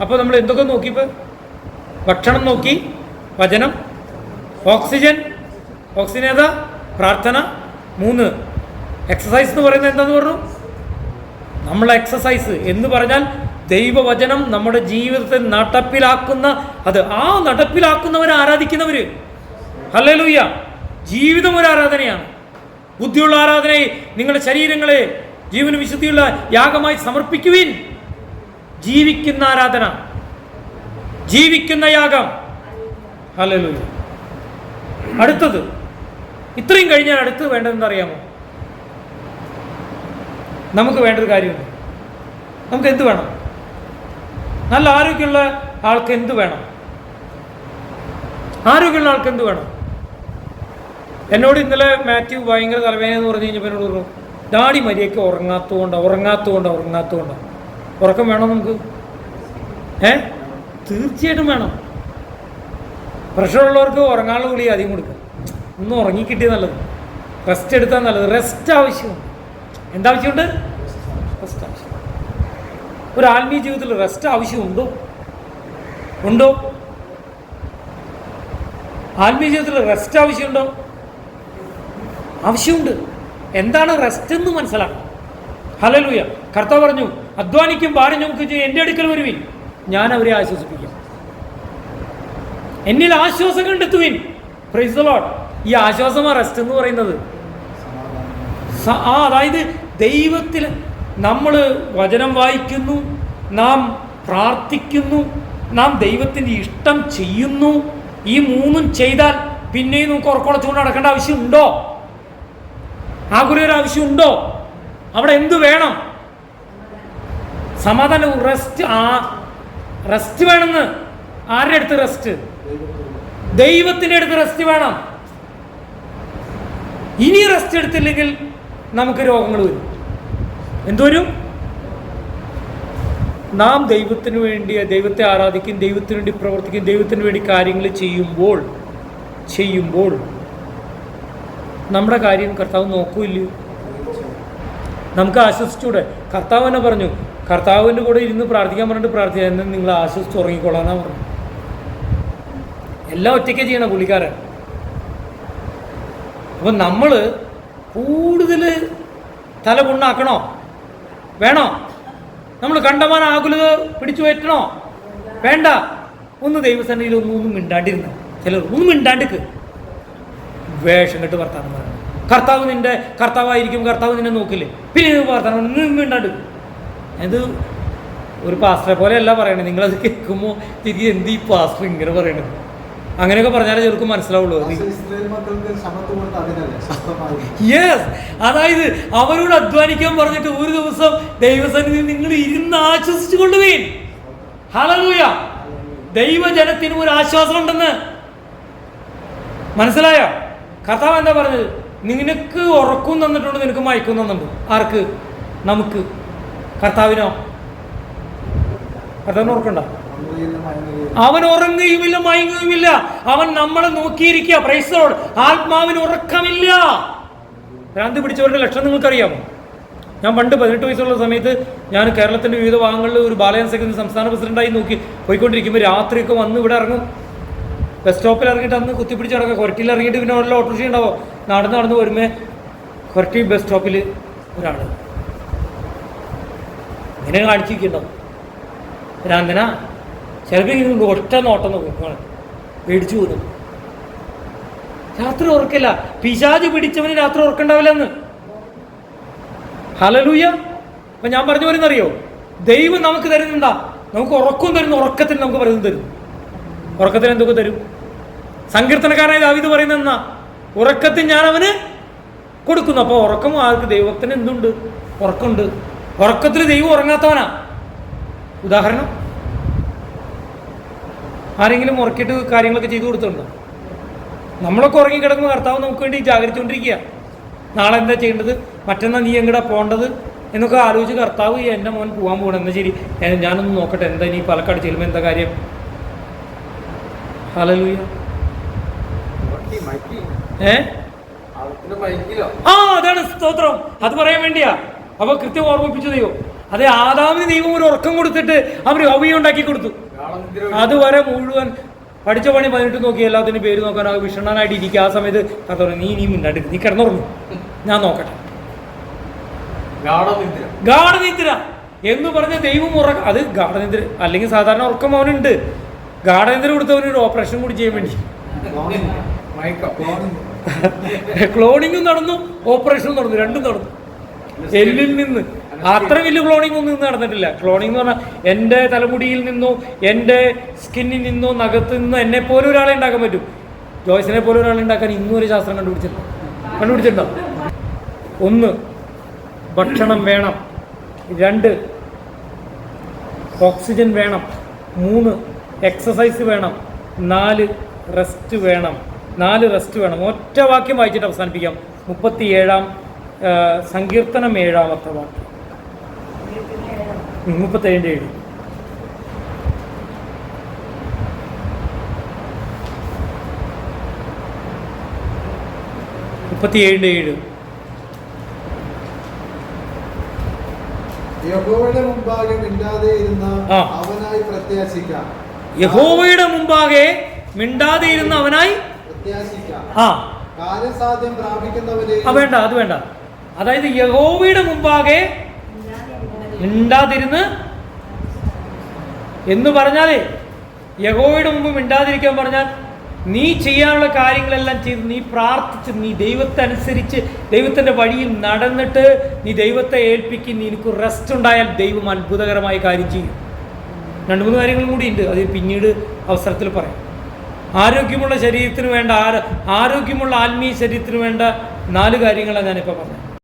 അപ്പോൾ നമ്മൾ എന്തൊക്കെ നോക്കിയപ്പോൾ ഭക്ഷണം നോക്കി വചനം ഓക്സിജൻ ഏതാ പ്രാർത്ഥന മൂന്ന്. എക്സസൈസ് എന്ന് പറയുന്നത് എന്താന്ന് പറഞ്ഞു? നമ്മൾ എക്സസൈസ് എന്ന് പറഞ്ഞാൽ ദൈവവചനം നമ്മുടെ ജീവിതത്തെ നടപ്പിലാക്കുന്ന അത് ആ നടപ്പിലാക്കുന്നവർ ആരാധിക്കുന്നവര്. ഹല്ലേലൂയ. ജീവിതം ഒരു ആരാധനയാണ്. ബുദ്ധിയുള്ള ആരാധനയെ നിങ്ങളുടെ ശരീരങ്ങളെ ജീവന വിശുദ്ധിയുള്ള യാഗമായി സമർപ്പിക്കുവിൻ. ജീവിക്കുന്ന ആരാധന. ജീവിക്കുന്ന യാഗം. ഹലോ അടുത്തത്. ഇത്രയും കഴിഞ്ഞാൽ അടുത്ത് വേണ്ടതെന്ന് അറിയാമോ? നമുക്ക് വേണ്ടൊരു കാര്യമുണ്ട്. നമുക്ക് എന്ത് വേണം? നല്ല ആരോഗ്യമുള്ള ആൾക്ക് എന്ത് വേണം? ആരോഗ്യമുള്ള ആൾക്ക് എന്ത് വേണം? എന്നോട് ഇന്നലെ മാത്യു ഭയങ്കര തലവേദന എന്ന് പറഞ്ഞു കഴിഞ്ഞപ്പോൾ എന്നോട് പറഞ്ഞു ഡാഡി മര്യാദയ്ക്ക് ഉറങ്ങാത്തതുകൊണ്ടാണ് ഉറങ്ങാത്തതുകൊണ്ടാണ് ഉറങ്ങാത്തതുകൊണ്ട്. ഉറക്കം വേണോ നമുക്ക്? ഏ? തീർച്ചയായിട്ടും വേണം. പ്രഷറുള്ളവർക്ക് ഉറങ്ങാനുള്ള ഗുളി അധികം കൊടുക്കുക. ഒന്ന് ഉറങ്ങിക്കിട്ടിയ നല്ലത്. റെസ്റ്റ് എടുത്താൽ നല്ലത്. റെസ്റ്റ് ആവശ്യമുണ്ട്. എന്താവശ്യമുണ്ട് റെസ്റ്റ് ആവശ്യം ഒരു ആത്മീയ ജീവിതത്തിൽ റെസ്റ്റ് ആവശ്യമുണ്ടോ? ഉണ്ടോ? ആത്മീയ ജീവിതത്തിൽ റെസ്റ്റ് ആവശ്യമുണ്ടോ? ആവശ്യമുണ്ട്. എന്താണ് റെസ്റ്റ് എന്ന് മനസ്സിലാക്കണം. ഹലലൂയ കർത്താവ് പറഞ്ഞു അധ്വാനിക്കും ഭാരം നമുക്ക് എന്റെ അടുക്കൽ വരുവിൻ. ഞാൻ അവരെ ആശ്വസിപ്പിക്കാം. എന്നിൽ ആശ്വാസം കണ്ടെത്തുവിൻ പ്രൈസ് ലോഡ് ഈ ആശ്വാസമാണ് റെസ്റ്റ് എന്ന് പറയുന്നത്. ആ അതായത് ദൈവത്തിൽ നമ്മൾ വചനം വായിക്കുന്നു നാം പ്രാർത്ഥിക്കുന്നു നാം ദൈവത്തിന്റെ ഇഷ്ടം ചെയ്യുന്നു. ഈ മൂന്നും ചെയ്താൽ പിന്നെയും നമുക്ക് ഉറക്കുളച്ചുകൊണ്ട് നടക്കേണ്ട ആവശ്യമുണ്ടോ ആ ആവശ്യമുണ്ടോ അവിടെ എന്ത് വേണം? സമാധാനം റെസ്റ്റ് ആ റെസ്റ്റ് വേണമെന്ന്. ആരുടെ അടുത്ത് റെസ്റ്റ് ദൈവത്തിന്റെ അടുത്ത് റെസ്റ്റ് വേണം. ഇനി റെസ്റ്റ് എടുത്തില്ലെങ്കിൽ നമുക്ക് രോഗങ്ങൾ വരും. എന്തോരും? നാം ദൈവത്തിന് വേണ്ടി ദൈവത്തെ ആരാധിക്കും ദൈവത്തിന് വേണ്ടി പ്രവർത്തിക്കും ദൈവത്തിന് വേണ്ടി കാര്യങ്ങൾ ചെയ്യുമ്പോൾ ചെയ്യുമ്പോൾ നമ്മുടെ കാര്യം കർത്താവ് നോക്കൂല്ലേ? നമുക്ക് ആശ്വസിച്ചൂടെ കർത്താവ് തന്നെ പറഞ്ഞു കർത്താവിന്റെ കൂടെ ഇരുന്ന് പ്രാർത്ഥിക്കാൻ പറഞ്ഞിട്ട് പ്രാർത്ഥിക്കാൻ എന്നും നിങ്ങൾ ആശ്വസിച്ച് ഉറങ്ങിക്കൊള്ളാന്നാ പറഞ്ഞു എല്ലാം ഒറ്റയ്ക്ക് ചെയ്യണം പുള്ളിക്കാരൻ. അപ്പം നമ്മൾ കൂടുതൽ തല പുണ്ണാക്കണോ? വേണോ? നമ്മൾ കണ്ടമാന ആകുലത പിടിച്ചു പറ്റണോ? വേണ്ട. ഒന്ന് ദൈവസന്നിധിയിൽ ഒന്നും ഒന്നും മിണ്ടാണ്ടിരുന്ന? ചിലർ ഒന്നും മിണ്ടാണ്ടിക്ക്. വേഷം കെട്ട് വർത്താനം പറയണം. കർത്താവ് നിന്റെ കർത്താവായിരിക്കും കർത്താവ് നിന്നെ നോക്കില്ലേ? പിന്നെ വർത്താനം. ഒന്നും മിണ്ടാണ്ട്. ഇത് ഒരു പാസ്റ്ററെ പോലെയല്ല പറയണത്. നിങ്ങളത് കേൾക്കുമ്പോൾ തിരികെ എന്ത് ഈ പാസ്റ്റർ ഇങ്ങനെ പറയണത്? അങ്ങനെയൊക്കെ പറഞ്ഞാലേ ചെറുക്കും മനസ്സിലാവുള്ളൂ. യെസ് അതായത് അവരോട് അധ്വാനിക്കാൻ പറഞ്ഞിട്ട് ഒരു ദിവസം ദൈവസന്നിധി നിങ്ങൾ ഇരുന്ന് ആശ്വസിച്ചു കൊള്ളുവീൻ. ഹലൂയ ദൈവജനത്തിന് ഒരു ആശ്വാസം ഉണ്ടെന്ന്. മനസ്സിലായോ? കർത്താവ് എന്താ പറഞ്ഞത്? നിനക്ക് ഉറക്കും തന്നിട്ടുണ്ട് നിനക്ക് മയക്കും തന്നിട്ടുണ്ട്. ആർക്ക്? നമുക്ക്. കർത്താവിനോ? കർത്താവിന് ഓർക്കണ്ട അവൻ ഉറങ്ങുകയുമില്ല മയങ്ങുകയുമില്ല. അവൻ നമ്മളെ നോക്കിയിരിക്കുക. പ്രൈസോട് ആത്മാവിന് ഉറക്കമില്ല. ഭ്രാന്തി പിടിച്ചവരുടെ ലക്ഷണം നിങ്ങൾക്കറിയാമോ? ഞാൻ പണ്ട് പതിനെട്ട് വയസ്സുള്ള സമയത്ത് ഞാൻ കേരളത്തിന്റെ വിവിധ ഭാഗങ്ങളിൽ ഒരു ബാലയൻ സെക്കൻഡ് സംസ്ഥാന പ്രസിഡന്റായി നോക്കി പോയിക്കൊണ്ടിരിക്കുമ്പോൾ രാത്രിയൊക്കെ വന്ന് ഇവിടെ ഇറങ്ങും. ബസ് സ്റ്റോപ്പിൽ ഇറങ്ങിയിട്ട് അന്ന് കുത്തിപ്പിടിച്ച് നടക്കുക. കൊരട്ടിയിൽ ഇറങ്ങിയിട്ട് പിന്നെ ഓരോ ഓട്ടോറിക്ഷ ഉണ്ടാവും. നടന്ന് നടന്ന് വരുമ്പോൾ കൊരട്ടി ബസ് സ്റ്റോപ്പിൽ ഒരാൾ ഇങ്ങനെ കാണിച്ചിരിക്കണ്ടോ ഭ്രാന്തന ചിലപ്പോൾ ഇങ്ങനെ ഒറ്റ നോട്ടം നോക്കുകയാണ് പേടിച്ചു പോകുന്നു രാത്രി ഉറക്കില്ല. പിശാജ് പിടിച്ചവന് രാത്രി ഉറക്കണ്ടാവില്ലെന്ന്. ഹലലൂയ അപ്പൊ ഞാൻ പറഞ്ഞു വരുന്നറിയോ ദൈവം നമുക്ക് തരുന്നുണ്ടാ നമുക്ക് ഉറക്കം തരുന്നു ഉറക്കത്തിന് നമുക്ക് പലതും തരും. ഉറക്കത്തിന് എന്തൊക്കെ തരും? സങ്കീർത്തനക്കാരനായ ദാവീദ് പറയുന്ന എന്നാ ഉറക്കത്തിൽ ഞാൻ അവന് കൊടുക്കുന്നു. അപ്പോൾ ഉറക്കം ആർക്ക്? ദൈവത്തിന് എന്തുണ്ട്? ഉറക്കമുണ്ട്. ഉറക്കത്തിൽ ദൈവം ഉറങ്ങാത്തവനാ. ഉദാഹരണം ആരെങ്കിലും ഉറക്കിയിട്ട് കാര്യങ്ങളൊക്കെ ചെയ്തു കൊടുത്തിട്ടുണ്ടോ? നമ്മളൊക്കെ ഉറങ്ങി കിടക്കുമ്പോൾ കർത്താവ് നമുക്ക് വേണ്ടി ജാഗരിച്ചുകൊണ്ടിരിക്കുക നാളെ എന്താ ചെയ്യേണ്ടത്? മറ്റന്നാ നീ എങ്ങടാ പോകേണ്ടത്? എന്നൊക്കെ ആലോചിച്ച് കർത്താവ് എന്റെ മോൻ പോകാൻ പോകണം എന്നാൽ ശരി. ഞാനൊന്ന് നോക്കട്ടെ എന്താ നീ പാലക്കാട് ചെല്ലുമ്പോൾ എന്താ കാര്യം? ഹലലൂയ ഏ? ആ അതാണ് സ്തോത്രം. അത് പറയാൻ വേണ്ടിയാ. അപ്പൊ കൃത്യം ഓർമ്മിപ്പിച്ചു ദൈവം. അതെ ആദാമിന് ദൈവം ഒരു ഉറക്കം കൊടുത്തിട്ട് അവർ ഹൗവയെ ഉണ്ടാക്കി കൊടുത്തു. അതുവരെ മുഴുവൻ പഠിച്ച പണി പതിനെട്ട് നോക്കി എല്ലാത്തിനും പേര് നോക്കാൻ ആ വിഷണ്ണനായിട്ട് ഇരിക്കുക. ആ സമയത്ത് കഥ പറഞ്ഞു, നീ നീ മുന്നോട്ട് നീ കിടന്നുറങ്ങും. ഞാൻ നോക്കട്ടെ. ഗാഠനിദ്ര. എന്ന് പറഞ്ഞ ദൈവം ഉറക്കം അത് ഗാഠനിദ്ര. അല്ലെങ്കിൽ സാധാരണ ഉറക്കം അവനുണ്ട്. ഗാഠനിദ്ര കൊടുത്തവന് ഒരു ഓപ്പറേഷൻ കൂടി ചെയ്യാൻ വേണ്ടി. ക്ലോണിങ്ങും നടന്നു ഓപ്പറേഷനും നടന്നു രണ്ടും നടന്നു. എല്ലിൽ നിന്ന്. അത്ര വലിയ ക്ലോണിംഗ് ഒന്നും നടന്നിട്ടില്ല. ക്ലോണിംഗ് എന്ന് പറഞ്ഞാൽ എന്റെ തലമുടിയിൽ നിന്നോ എന്റെ സ്കിന്നിൽ നിന്നോ നഖത്ത് നിന്നോ എന്നെ പോലെ ഒരാളെ ഉണ്ടാക്കാൻ പറ്റും. ജോയ്സിനെ പോലെ ഒരാളെ ഉണ്ടാക്കാൻ ഇന്നും ഒരു ശാസ്ത്രം കണ്ടുപിടിച്ചിട്ടുണ്ട്? കണ്ടുപിടിച്ചിട്ടുണ്ടോ? ഒന്ന് ഭക്ഷണം വേണം. രണ്ട് ഓക്സിജൻ വേണം. മൂന്ന് എക്സസൈസ് വേണം. നാല് റെസ്റ്റ് വേണം. നാല് റെസ്റ്റ് വേണം. ഒറ്റ വാക്യം വായിച്ചിട്ട് അവസാനിപ്പിക്കാം. മുപ്പത്തി ഏഴാം സങ്കീർത്തനം ഏഴാമത്തെ വാക്യം മുപ്പത്തേഴിന്റെ ഏഴ് മുപ്പത്തിയേഴിന്റെ ഏഴ്. യഹോവയുടെ മുമ്പാകെ മിണ്ടാതെ ഇരുന്ന. അവനായി പ്രത്യാശിക്കാം. യഹോവയുടെ മുമ്പാകെ മിണ്ടാതെ ഇരുന്ന അവനായി പ്രത്യാശിക്കാം. ആ. കാര്യസാധ്യം പ്രാപിക്കുന്നവരെ ആ വേണ്ട അത് വേണ്ട. അതായത് യഹോവയുടെ മുമ്പാകെ മിണ്ടാതിരുന്ന് എന്ന് പറഞ്ഞാലേ യഹോവയുടെ മുമ്പ് മിണ്ടാതിരിക്കാൻ പറഞ്ഞാൽ നീ ചെയ്യാനുള്ള കാര്യങ്ങളെല്ലാം ചെയ്ത് നീ പ്രാർത്ഥിച്ച് നീ ദൈവത്തെ അനുസരിച്ച് ദൈവത്തിന്റെ വഴിയിൽ നടന്നിട്ട് നീ ദൈവത്തെ ഏൽപ്പിക്കും നിനക്ക് റെസ്റ്റ് ഉണ്ടായാൽ ദൈവം അത്ഭുതകരമായ കാര്യം ചെയ്യും. രണ്ട് മൂന്ന് കാര്യങ്ങളും കൂടി ഉണ്ട്. അത് പിന്നീട് അവസരത്തിൽ പറയാം. ആരോഗ്യമുള്ള ശരീരത്തിന് വേണ്ട ആരോഗ്യമുള്ള ആത്മീയ ശരീരത്തിന് വേണ്ട നാല് കാര്യങ്ങളാണ് ഞാനിപ്പോൾ പറഞ്ഞത്.